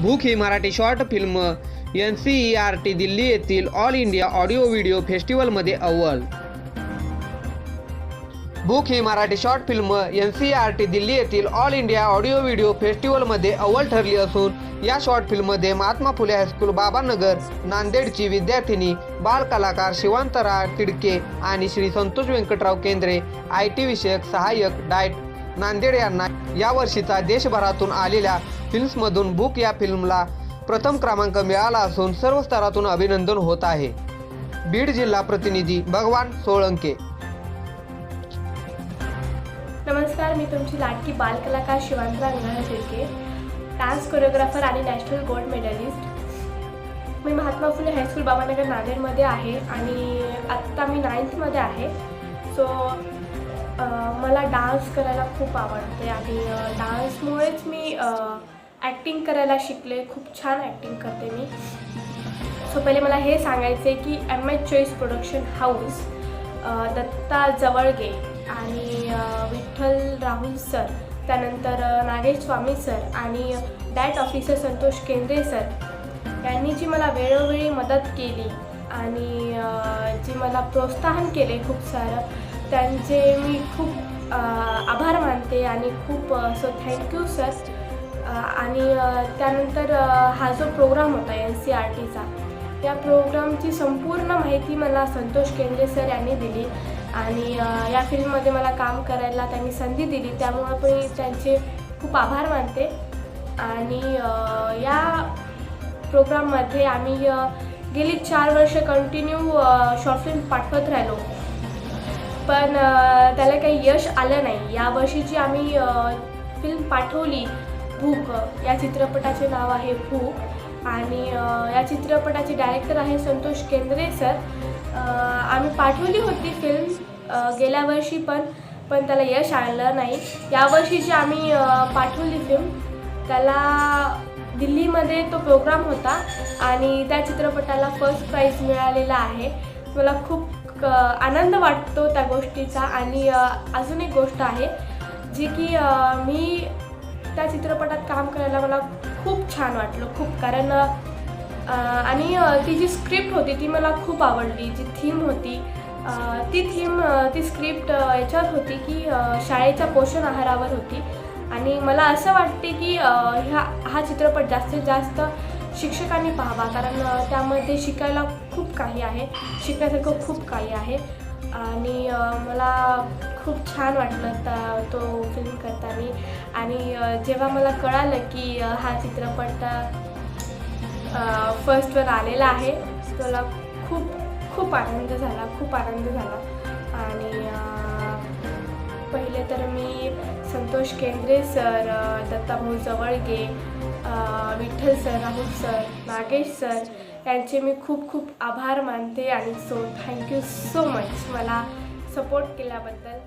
भूक ही Marathi short film N C E R T Delhi येथील all India audio video फेस्टिवलमध्ये अव्वल. भूक ही Marathi short film N C R T Delhi येथील all India audio video फेस्टिवलमध्ये अव्वल ठरली असून या शॉर्ट फिल्ममध्ये महात्मा फुले हायस्कूल बाबानगर नांदेडची विद्यार्थिनी बाल कलाकार शिवांतराव तिडके आणि श्री संतोष व्यंकटराव केंद्रे आय टी विषयक सहाय्यक डायट नांदेड यांना यावर्षीचा देशभरातून आलेल्या फिल्म्समधून बुक या फिल्मला प्रथम क्रमांक मिळाला असून सर्व स्तरातून अभिनंदन होत आहे. बीड जिल्हा प्रतिनिधी भगवान सोळंके. नमस्कार मी तुमची लाडकी बालकलाकार शिवांतरा अंगणा शिर्के डान्स कोरिओग्राफर आणि नॅशनल गोल्ड मेडलिस्ट. मी महात्मा फुले हायस्कूल बाबानगर नांदेडमध्ये आहे आणि आत्ता मी नाईन्थमध्ये आहे. सो मला डान्स करायला खूप आवडते आणि डान्समुळेच मी ॲक्टिंग करायला शिकले. खूप छान ॲक्टिंग करते मी. सो पहिले मला हे सांगायचं आहे की M H choice production house Datta Jawalge आणि विठ्ठल राहुल सर त्यानंतर नागेश स्वामी सर आणि that officer Santosh Kendre sir यांनी जी मला वेळोवेळी मदत केली आणि जी मला प्रोत्साहन केले खूप सारं त्यांचे मी खूप आभार मानते आणि खूप सो थँक्यू सर आणि त्यानंतर हा जो प्रोग्राम होता एन सी आर टीचा त्या प्रोग्रामची संपूर्ण माहिती मला संतोष केंद्रे सर यांनी दिली. आणि या फिल्ममध्ये मला काम करायला त्यांनी संधी दिली. त्यामुळं पण मी त्यांचे खूप आभार मानते. आणि या प्रोग्राममध्ये आम्ही गेली चार वर्ष कंटिन्यू शॉर्ट फिल्म पाठवत राहिलो. पण त्याला काही यश आलं नाही. यावर्षीची आम्ही फिल्म पाठवली भूक या चित्रपटाचे नाव आहे भूक आणि या चित्रपटाचे डायरेक्टर आहे संतोष केंद्रे सर आम्ही पाठवली होती फिल्म गेल्या वर्षी पण पण त्याला यश आलं नाही. यावर्षी जी आम्ही पाठवली फिल्म त्याला दिल्लीमध्ये तो प्रोग्राम होता आणि त्या चित्रपटाला फर्स्ट प्राईज मिळालेला आहे. मला खूप आनंद वाटतो त्या गोष्टीचा. आणि अजून एक गोष्ट आहे जी की मी त्या चित्रपटात काम करायला मला खूप छान वाटलं खूप. कारण आणि ती जी स्क्रिप्ट होती ती मला खूप आवडली जी थीम होती ती थीम ती स्क्रिप्ट याच्यावर होती की शाळेच्या पोषण आहारावर होती. आणि मला असं वाटते की ह्या हा चित्रपट जास्तीत जास्त शिक्षकांनी पाहावा कारण त्यामध्ये शिकायला खूप काही आहे शिकण्यासारखं खूप काही आहे. आणि मला खूप छान वाटलं त्या तो फिल्म करताना. आणि जेव्हा मला कळालं की हा चित्रपट फर्स्टवर आलेला आहे मला खूप खूप आनंद झाला खूप आनंद झाला. आणि पहिले तर मी संतोष केंद्रे सर अ, Dattabhau Jawalge Vitthal sir Rahul sir Nagesh sir यांचे मी खूप खूप आभार मानते आणि so thank you so much मला सपोर्ट केल्याबद्दल